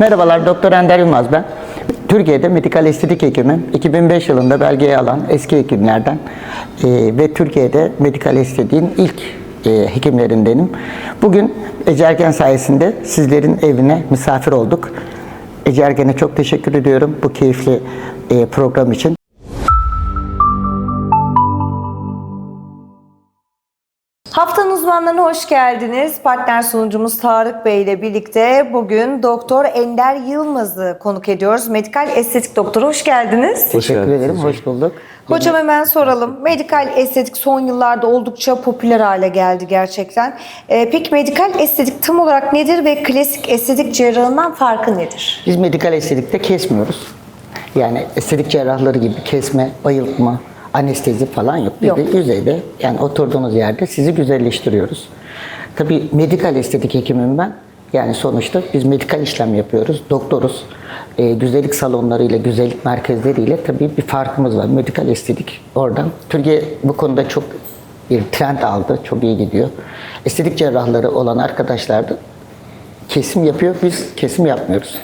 Merhabalar, Doktor Ender Yılmaz ben. Türkiye'de medikal estetik hekimim. 2005 yılında belgeyi alan eski hekimlerden e, ve Türkiye'de medikal estetiğin ilk e, hekimlerindenim. Bugün Ece Ergen sayesinde sizlerin evine misafir olduk. Ece Ergen'e çok teşekkür ediyorum bu keyifli e, program için. Uzmanlarına hoş geldiniz. Partner sunucumuz Tarık Bey ile birlikte bugün Doktor Ender Yılmaz'ı konuk ediyoruz. Medikal estetik doktoru hoş geldiniz. Teşekkür geldiniz ederim, hoş bulduk. Hocam hemen soralım. Medikal estetik son yıllarda oldukça popüler hale geldi gerçekten. Ee, peki medikal estetik tam olarak nedir ve klasik estetik cerrahından farkı nedir? Biz medikal estetikte kesmiyoruz. Yani estetik cerrahları gibi kesme, bayıltma, anestezi falan yok. Biz Yok. de yüzeyde yani oturduğunuz yerde sizi güzelleştiriyoruz. Tabii medikal estetik hekimim ben. Yani sonuçta biz medikal işlem yapıyoruz. Doktoruz. Ee, güzellik salonlarıyla, güzellik merkezleriyle tabii bir farkımız var. Medikal estetik oradan. Türkiye bu konuda çok bir trend aldı. Çok iyi gidiyor. Estetik cerrahları olan arkadaşlar da kesim yapıyor. Biz kesim yapmıyoruz.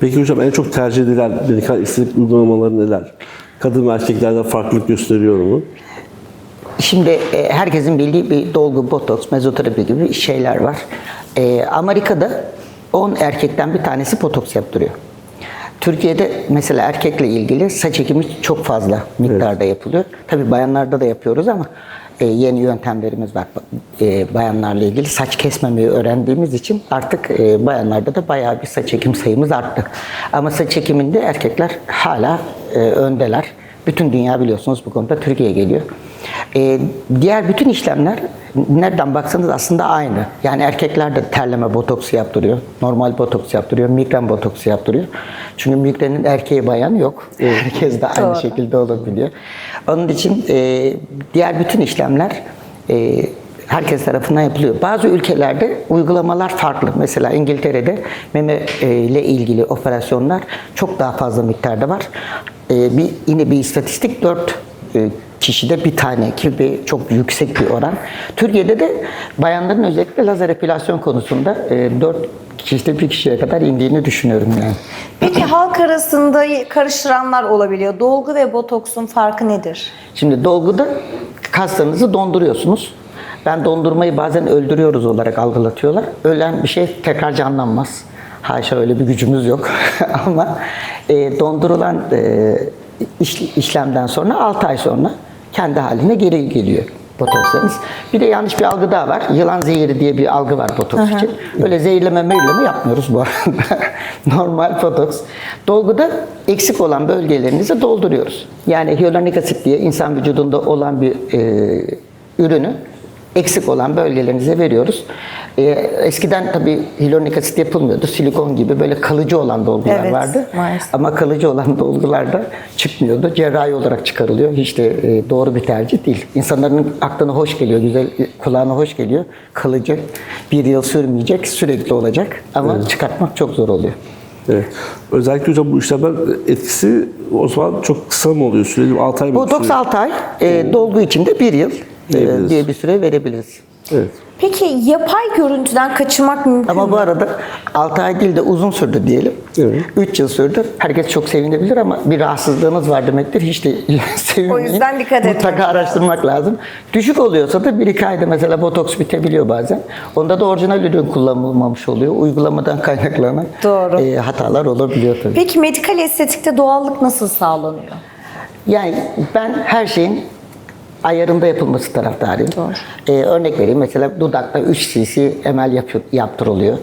Peki hocam en çok tercih edilen medikal estetik uygulamaları neler? Kadın ve erkeklerde farklılık gösteriyor mu? Şimdi e, herkesin bildiği bir dolgu, botoks, mezoterapi gibi şeyler var. E, Amerika'da 10 erkekten bir tanesi botoks yaptırıyor. Türkiye'de mesela erkekle ilgili saç ekimi çok fazla miktarda yapılıyor. Tabii bayanlarda da yapıyoruz ama e, yeni yöntemlerimiz var e, bayanlarla ilgili. Saç kesmemeyi öğrendiğimiz için artık e, bayanlarda da bayağı bir saç ekim sayımız arttı. Ama saç ekiminde erkekler hala e, öndeler. Bütün dünya biliyorsunuz bu konuda Türkiye'ye geliyor. Ee, diğer bütün işlemler nereden baksanız aslında aynı. Yani erkekler de terleme botoksu yaptırıyor. Normal botoks yaptırıyor. Migren botoksu yaptırıyor. Çünkü migrenin erkeği bayan yok. Herkes de aynı Doğru. şekilde olabiliyor. Onun için e, diğer bütün işlemler e, herkes tarafından yapılıyor. Bazı ülkelerde uygulamalar farklı. Mesela İngiltere'de meme e, ile ilgili operasyonlar çok daha fazla miktarda var. E, bir yine bir istatistik 4 kişide bir tane ki bir çok yüksek bir oran. Türkiye'de de bayanların özellikle lazer epilasyon konusunda 4 kişide bir kişiye kadar indiğini düşünüyorum yani. Peki halk arasında karıştıranlar olabiliyor. Dolgu ve botoksun farkı nedir? Şimdi dolguda kaslarınızı donduruyorsunuz. Ben dondurmayı bazen öldürüyoruz olarak algılatıyorlar. Ölen bir şey tekrar canlanmaz. Haşa öyle bir gücümüz yok. Ama e, dondurulan e, iş- işlemden sonra 6 ay sonra kendi haline geri geliyor botokslarınız. Bir de yanlış bir algı daha var. Yılan zehiri diye bir algı var botoks için. Öyle zehirleme meyleme yapmıyoruz bu arada. Normal botoks. Dolguda eksik olan bölgelerinizi dolduruyoruz. Yani hyaluronik asit diye insan vücudunda olan bir e, ürünü eksik olan bölgelerinize veriyoruz. Ee, eskiden tabii hyaluronik asit yapılmıyordu. Silikon gibi böyle kalıcı olan dolgular Evet, vardı. maalesef. Ama kalıcı olan dolgularda çıkmıyordu. Cerrahi olarak çıkarılıyor. Hiç de e, doğru bir tercih değil. İnsanların aklına hoş geliyor, güzel kulağına hoş geliyor. Kalıcı bir yıl sürmeyecek, sürekli olacak. Ama çıkartmak çok zor oluyor. Evet. Özellikle hocam bu işlemler etkisi o zaman çok kısa mı oluyor? Süreli 6 ay mı? Botoks sürüyor? 6 ay, e, dolgu içinde bir yıl e, diye bir süre verebiliriz. Evet. Peki yapay görüntüden kaçınmak mümkün Ama mü? bu arada 6 ay değil de uzun sürdü diyelim. Evet. 3 yıl sürdü. Herkes çok sevinebilir ama bir rahatsızlığınız var demektir. Hiç de sevinmeyin. O yüzden dikkat etmek Mutlaka araştırmak lazım. Düşük oluyorsa da 1-2 ayda mesela botoks bitebiliyor bazen. Onda da orijinal ürün kullanılmamış oluyor. Uygulamadan kaynaklanan Doğru. e, hatalar olabiliyor tabii. Peki medikal estetikte doğallık nasıl sağlanıyor? Yani ben her şeyin ayarında yapılması taraftarıyım. Doğru. Ee, örnek vereyim mesela dudakta 3 cc emel yapıyor, yaptırılıyor.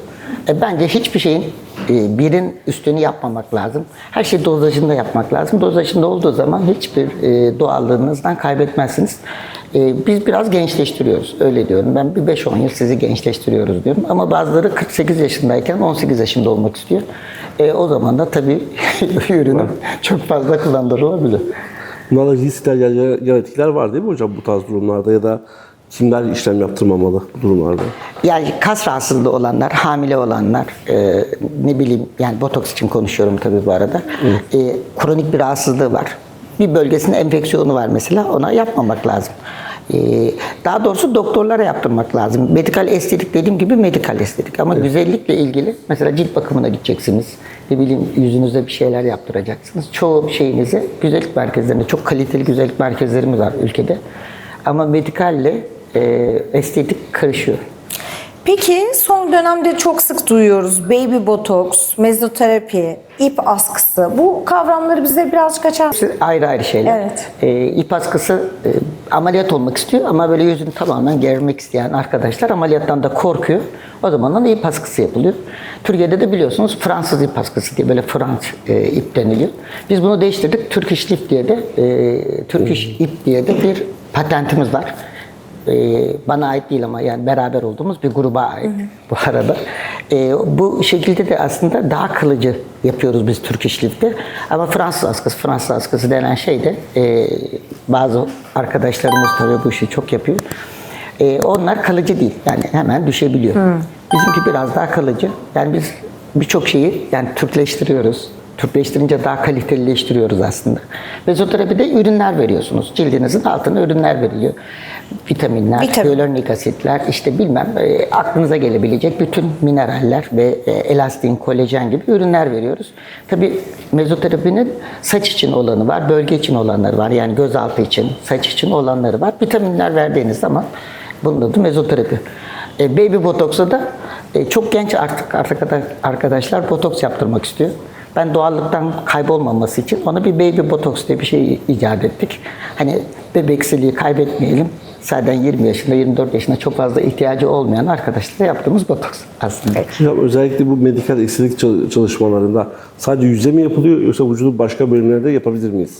E, bence hiçbir şeyin e, birin üstünü yapmamak lazım. Her şey dozajında yapmak lazım. Dozajında olduğu zaman hiçbir e, doğallığınızdan kaybetmezsiniz. E, biz biraz gençleştiriyoruz. Öyle diyorum. Ben bir 5-10 yıl sizi gençleştiriyoruz diyorum. Ama bazıları 48 yaşındayken 18 yaşında olmak istiyor. E, o zaman da tabii ürünü çok fazla kullandırılabilir. Bunlarla riskler, yan, yan etkiler var değil mi hocam bu tarz durumlarda ya da kimler işlem yaptırmamalı bu durumlarda? Yani kas rahatsızlığı olanlar, hamile olanlar, e, ne bileyim yani botoks için konuşuyorum tabii bu arada. E, kronik bir rahatsızlığı var. Bir bölgesinde enfeksiyonu var mesela ona yapmamak lazım. Ee, daha doğrusu doktorlara yaptırmak lazım. Medikal estetik dediğim gibi medikal estetik ama güzellikle ilgili mesela cilt bakımına gideceksiniz. Ne bileyim yüzünüzde bir şeyler yaptıracaksınız. Çoğu şeyinize güzellik merkezlerinde çok kaliteli güzellik merkezlerimiz var ülkede. Ama medikalle e, estetik karışıyor. Peki son dönemde çok sık duyuyoruz. Baby botoks, mezoterapi, ip askısı. Bu kavramları bize birazcık açar mısın? Ayrı ayrı şeyler. Evet. Ee, ip askısı e, ameliyat olmak istiyor ama böyle yüzünü tamamen germek isteyen arkadaşlar ameliyattan da korkuyor. O zaman ona ip askısı yapılıyor. Türkiye'de de biliyorsunuz Fransız ip askısı diye böyle Frans e, ip deniliyor. Biz bunu değiştirdik. Turkish Lip diye de e, Turkish ip diye de bir patentimiz var. E, bana ait değil ama yani beraber olduğumuz bir gruba ait bu arada. E, bu şekilde de aslında daha kılıcı yapıyoruz biz Türk işlikte. Ama Fransız askısı, Fransız askısı denen şey de e, bazı arkadaşlarımız tabii bu işi çok yapıyor. E, onlar kalıcı değil. Yani hemen düşebiliyor. Bizimki biraz daha kalıcı. Yani biz birçok şeyi yani Türkleştiriyoruz. Türkleştirince daha kalitelileştiriyoruz aslında. Mezoterapide ürünler veriyorsunuz. Cildinizin altına ürünler veriliyor. Vitaminler, Vitamin. hyaluronik asitler, işte bilmem e, aklınıza gelebilecek bütün mineraller ve e, elastin, kolajen gibi ürünler veriyoruz. Tabii mezoterapinin saç için olanı var, bölge için olanları var. Yani gözaltı için, saç için olanları var. Vitaminler verdiğiniz zaman bunun adı mezoterapi. E, baby botoksa da e, çok genç artık arkadaşlar botoks yaptırmak istiyor. Ben doğallıktan kaybolmaması için ona bir baby botoks diye bir şey icat ettik. Hani bebeksiliği kaybetmeyelim. Zaten 20 yaşında, 24 yaşında çok fazla ihtiyacı olmayan arkadaşlara yaptığımız botoks aslında. Hocam özellikle bu medikal estetik çal- çalışmalarında sadece yüze mi yapılıyor yoksa vücudun başka bölümlerinde yapabilir miyiz?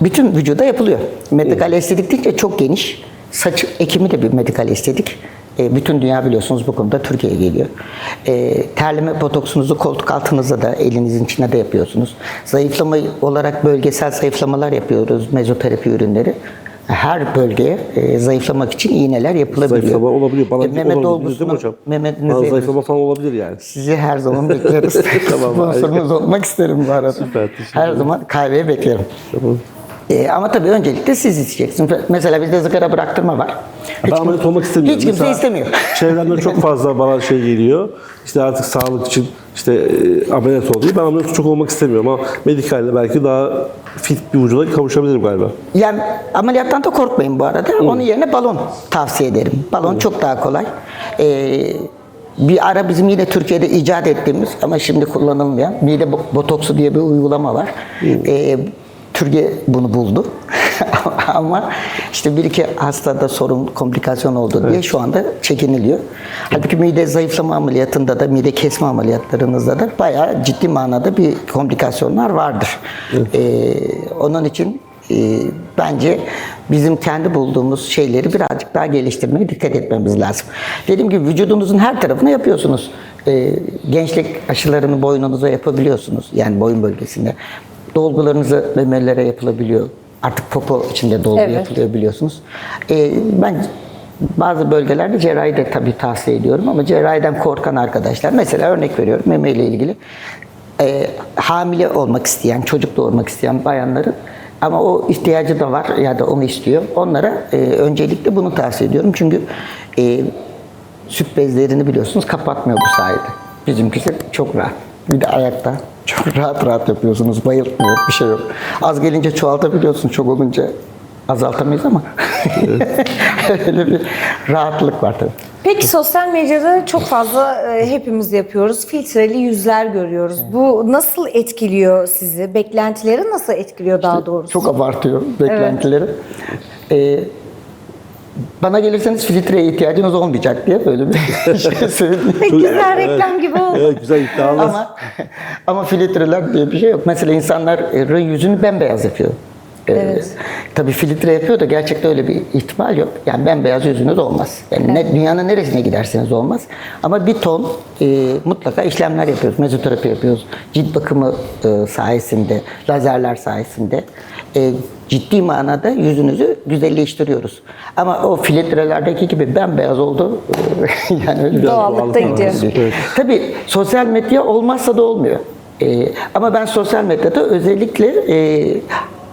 Bütün vücuda yapılıyor. Medikal estetik deyince çok geniş. Saç ekimi de bir medikal estetik. E, bütün dünya biliyorsunuz bu konuda Türkiye'ye geliyor. E, terleme botoksunuzu koltuk altınızda da elinizin içine de yapıyorsunuz. Zayıflama olarak bölgesel zayıflamalar yapıyoruz mezoterapi ürünleri. Her bölgeye e, zayıflamak için iğneler yapılabiliyor. Zayıflama olabiliyor. Bana E, meme mi hocam? Bana zayıflama falan olabilir yani. sizi her zaman bekleriz. Tamam, Sponsorunuz olmak isterim bu arada. Süper, her zaman kahveye beklerim. Tamam. Ee, ama tabii öncelikle siz isteyeceksiniz. Mesela bizde zıgara bıraktırma var. Ben Hiç ameliyat kim- olmak istemiyorum. Hiç kimse Mesela istemiyor. Çevremde çok fazla bana şey geliyor. İşte artık sağlık için işte e, ameliyat oluyor. Ben ameliyat çok olmak istemiyorum ama medikalle belki daha fit bir vücuda kavuşabilirim galiba. Yani ameliyattan da korkmayın bu arada. Onun yerine balon tavsiye ederim. Balon çok daha kolay. Ee, bir ara bizim yine Türkiye'de icat ettiğimiz ama şimdi kullanılmayan mide bo- botoksu diye bir uygulama var. Ee, Türkiye bunu buldu. ama işte bir iki hastada sorun, komplikasyon oldu diye şu anda çekiniliyor. Halbuki mide zayıflama ameliyatında da, mide kesme ameliyatlarınızda da bayağı ciddi manada bir komplikasyonlar vardır. Ee, onun için e, bence bizim kendi bulduğumuz şeyleri birazcık daha geliştirmeye dikkat etmemiz lazım. Dediğim gibi vücudunuzun her tarafına yapıyorsunuz. Ee, gençlik aşılarını boynunuza yapabiliyorsunuz. Yani boyun bölgesinde. Dolgularınızı memelere yapılabiliyor. Artık popo içinde dolgu Evet. yapılıyor biliyorsunuz. Ee, ben bazı bölgelerde cerrahi de tabii tavsiye ediyorum ama cerrahiden korkan arkadaşlar mesela örnek veriyorum meme ile ilgili e, hamile olmak isteyen, çocuk doğurmak isteyen bayanların ama o ihtiyacı da var ya da onu istiyor. Onlara e, öncelikle bunu tavsiye ediyorum. Çünkü e, süt bezlerini biliyorsunuz kapatmıyor bu sayede. Bizimkisi çok rahat. Bir de ayakta çok rahat rahat yapıyorsunuz. Bayıltmıyor, bir şey yok. Az gelince çoğaltabiliyorsun, çok olunca azaltamayız ama öyle bir rahatlık var tabii. Peki sosyal medyada çok fazla e, hepimiz yapıyoruz. Filtreli yüzler görüyoruz. Bu nasıl etkiliyor sizi? Beklentileri nasıl etkiliyor daha doğrusu? Çok abartıyor beklentileri. Ee, bana gelirseniz filtreye ihtiyacınız olmayacak diye böyle bir şey söyleyeyim. Güzel reklam gibi oldu. Evet güzel iddialı. ama ama filtreler diye bir şey yok. Mesela insanların yüzünü bembeyaz yapıyor. Ee, Evet. Tabii filtre yapıyor da gerçekten öyle bir ihtimal yok. Yani bembeyaz yüzünüz olmaz. Yani ne, dünyanın neresine giderseniz olmaz. Ama bir ton e, mutlaka işlemler yapıyoruz. Mezoterapi yapıyoruz. Cilt bakımı e, sayesinde, lazerler sayesinde e, ciddi manada yüzünüzü güzelleştiriyoruz. Ama o filtrelerdeki gibi bembeyaz oldu. yani öyle Doğallıkta doğal gidiyor. Evet. Tabii sosyal medya olmazsa da olmuyor. Ee, ama ben sosyal medyada özellikle e,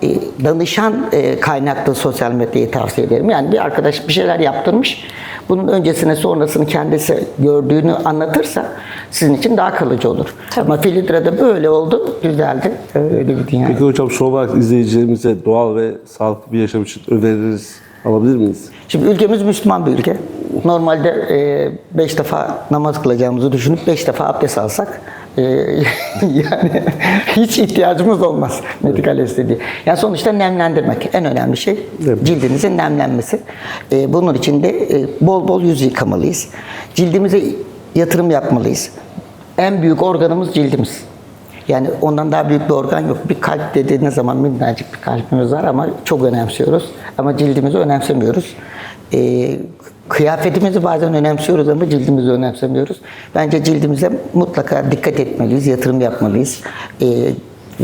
e, danışan e, kaynaklı sosyal medyayı tavsiye ederim. Yani bir arkadaş bir şeyler yaptırmış. Bunun öncesine sonrasını kendisi gördüğünü anlatırsa sizin için daha kalıcı olur. Ama filtrede böyle oldu, güzeldi. Öyle bir dünya. Peki hocam son olarak izleyicilerimize doğal ve sağlıklı bir yaşam için öneriniz alabilir miyiz? Şimdi ülkemiz Müslüman bir ülke. Normalde 5 defa namaz kılacağımızı düşünüp 5 defa abdest alsak e, yani hiç ihtiyacımız olmaz medikal estetiğe. Yani sonuçta nemlendirmek en önemli şey. Evet. Cildinizin nemlenmesi. E, bunun için de e, bol bol yüz yıkamalıyız. Cildimize yatırım yapmalıyız. En büyük organımız cildimiz. Yani ondan daha büyük bir organ yok. Bir kalp dediğiniz zaman minnacık bir kalbimiz var ama çok önemsiyoruz. Ama cildimizi önemsemiyoruz. Ee, kıyafetimizi bazen önemsiyoruz ama cildimizi önemsemiyoruz. Bence cildimize mutlaka dikkat etmeliyiz, yatırım yapmalıyız. Ee,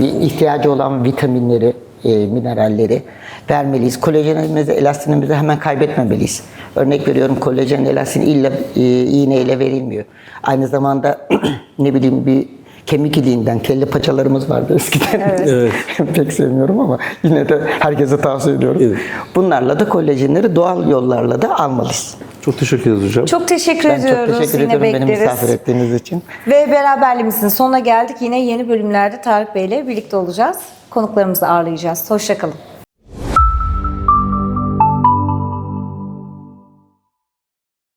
ihtiyacı olan vitaminleri, e, mineralleri vermeliyiz. Kolajenimizi, elastinimizi hemen kaybetmemeliyiz. Örnek veriyorum kolajen, elastin illa e, iğneyle verilmiyor. Aynı zamanda ne bileyim bir kemik iliğinden kelle paçalarımız vardı eskiden. Evet. Pek sevmiyorum ama yine de herkese tavsiye ediyorum. Evet. Bunlarla da kolajenleri doğal yollarla da almalıyız. Çok teşekkür ederiz hocam. Çok teşekkür Ben ediyoruz. çok teşekkür Yine ediyorum beni bekleriz. misafir ettiğiniz için. Ve beraberliğimizin sonuna geldik. Yine yeni bölümlerde Tarık Bey ile birlikte olacağız. Konuklarımızı ağırlayacağız. Hoşçakalın.